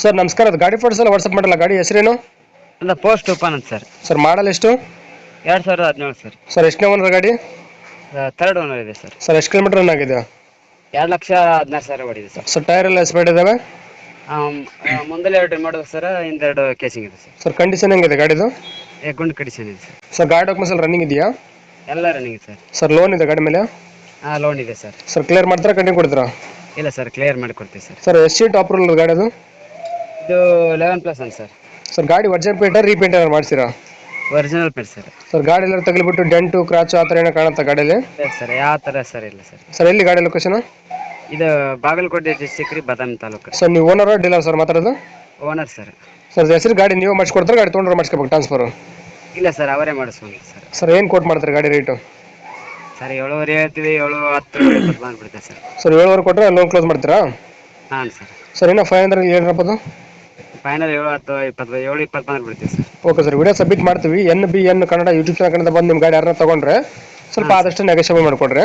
Sir ನಮಸ್ಕಾರ. ಅದು ಗಾಡಿ ಫೋಟೋಸ್ ಎಲ್ಲ ವಾಟ್ಸಪ್ ಮಾಡಲ್ಲ. ಗಾಡಿ ಹೆಸರೇನು? ಅಲ್ಲ ಪೋಸ್ಟ್ ಓಪನ್ ಅಂತ ಸರ್. ಸರ್ ಮಾಡಲ್ ಎಷ್ಟು? ಎರಡು ಸಾವಿರದ ಹದಿನೇಳು ಸರ್. ಸರ್ ಎಷ್ಟು ಓನರ್ ಗಾಡಿ? ಥರ್ಡ್ ಓನರ್ ಇದೆ ಸರ್. ಸರ್ ಎಷ್ಟು ಕಿಲೋಮೀಟರ್ ರನ್ ಆಗಿದೆ? ಎರಡು ಲಕ್ಷ ಹದಿನಾರು ಸಾವಿರ ಹೊಡಿದೆ ಸರ್. ಸರ್ ಟೈರ್ ಎಲ್ಲ ಸ್ಪೀಡ್ ಇದಾವೆ? ಮುಂದೆ ಎರಡು ಮಾಡೋದು ಸರ್. ಹಿಂದೆರಡು ಕೇಸಿಂಗ್ ಇದೆ ಸರ್. ಸರ್ ಕಂಡೀಷನ್ ಹೆಂಗಿದೆ ಗಾಡಿದು? ಏ ಗುಂಡು ಕಂಡೀಷನ್ ಇದೆ ಸರ್. ಸರ್ ಗಾಡಿ ಡಾಕ್ಯುಮೆಂಟ್ಸ್ ಎಲ್ಲ ರನ್ನಿಂಗ್ ಇದೆಯಾ? ಎಲ್ಲ ರನ್ನಿಂಗ್ ಇದೆ ಸರ್. ಸರ್ ಲೋನ್ ಇದೆ ಗಾಡಿ ಮೇಲೆ? ಹಾಂ ಲೋನ್ ಇದೆ ಸರ್. ಸರ್ ಕ್ಲಿಯರ್ ಮಾಡ್ತೀರಾ ಕಂಟಿನ್ಯೂ ಕೊಡ್ತೀರಾ? ಇಲ್ಲ ಸರ್ ಕ್ಲಿಯರ್ ಮಾಡಿ ಕೊಡ್ತೀವಿ ಸರ್. ಸರ್ ಎಷ್ಟು ಸೀಟ್ ಆಪ್ರೂವಲ್ ಗಾಡಿ ಅದು? ಇದು ಲೆವೆನ್ ಪ್ಲಸ್ ಅಂತ ಸರ್ ಸರ್ ಗಾಡಿ ವರ್ಜನ್ ಪೇಂಟರ್ ರೀಪೇಂಟ್ ಏನಾರು ಮಾಡ್ತೀರಾ ಒರಿಜಿನಲ್ ಪೇಂಟ್ ಸರ್ ಸರ್ ಗಾಡಿ ಎಲ್ಲ ತಗಲಿಬಿಟ್ಟು ಡೆಂಟು ಕ್ರಾಚು ಆ ಥರ ಏನೋ ಕಾಣುತ್ತಾ ಗಾಡಿಯಲ್ಲಿ? ಸರ್ ಯಾವ ಥರ ಸರ್ ಇಲ್ಲ ಸರ್ ಸರ್ ಎಲ್ಲಿ ಗಾಡಿ ಲೊಕೇಶನ್ ಇದು ಬಾಗಲಕೋಟೆ ಡಿಸ್ಟಿಕ್ ರೀ ಬಾದಾಮಿ ತಾಲೂಕು. ಸರ್ ನೀವು ಓನರ್ ಡೀಲರ್ ಸರ್ ಮಾತಾಡೋದು? ಓನರ್ ಸರ್ ಸರ್ ಹೆಸರು ಗಾಡಿ ನೀವು ಮಾಡಿಸ್ಕೊಡ್ತಾರೆ ಗಾಡಿ ತೊಗೊಂಡ್ರೆ ಮಾಡಿಸ್ಕೋಬೇಕು ಟ್ರಾನ್ಸ್ಫರ್ ಇಲ್ಲ ಸರ್ ಅವರೇ ಮಾಡಿಸ್ಕೊಂಡು ಸರ್ ಸರ್ ಏನು ಕೋಟ್ ಮಾಡ್ತಾರೆ ಗಾಡಿ ರೇಟು ಸರ್ ಏಳುವರೆ ಹೇಳ್ತೀವಿ ಏಳು ಹತ್ತು ಬಂದ್ಬಿಡುತ್ತೆ ಸರ್ ಸರ್ ಏಳುವರೆ ಕೊಟ್ಟರೆ ಲೋನ್ ಕ್ಲೋಸ್ ಮಾಡ್ತೀರಾ? ಹಾಂ ಸರ್ ಸರ್ ಏನೋ ಫೈವ್ ಹಂಡ್ರೆಡ್ ಏನಪ್ಪದು ಫೈನಲ್ ಏಳು ಹತ್ತು ಇಪ್ಪತ್ತು, ಏಳು ಇಪ್ಪತ್ತು ಬಂದ್ಬಿಡ್ತೀವಿ sir. Okay sir video submit ಮಾಡ್ತೀವಿ. N B N Kannada YouTube channel ಬಂದ್ ಬಂದು ನಿಮ್ಮ ಗಾಡಿ ಯಾರನ್ನ ತಗೊಂಡ್ರೆ ಸ್ವಲ್ಪ ಆದಷ್ಟು ನೆಗೋಷಿಯೇಟ್ ಮಾಡಿಕೊಡ್ರಿ.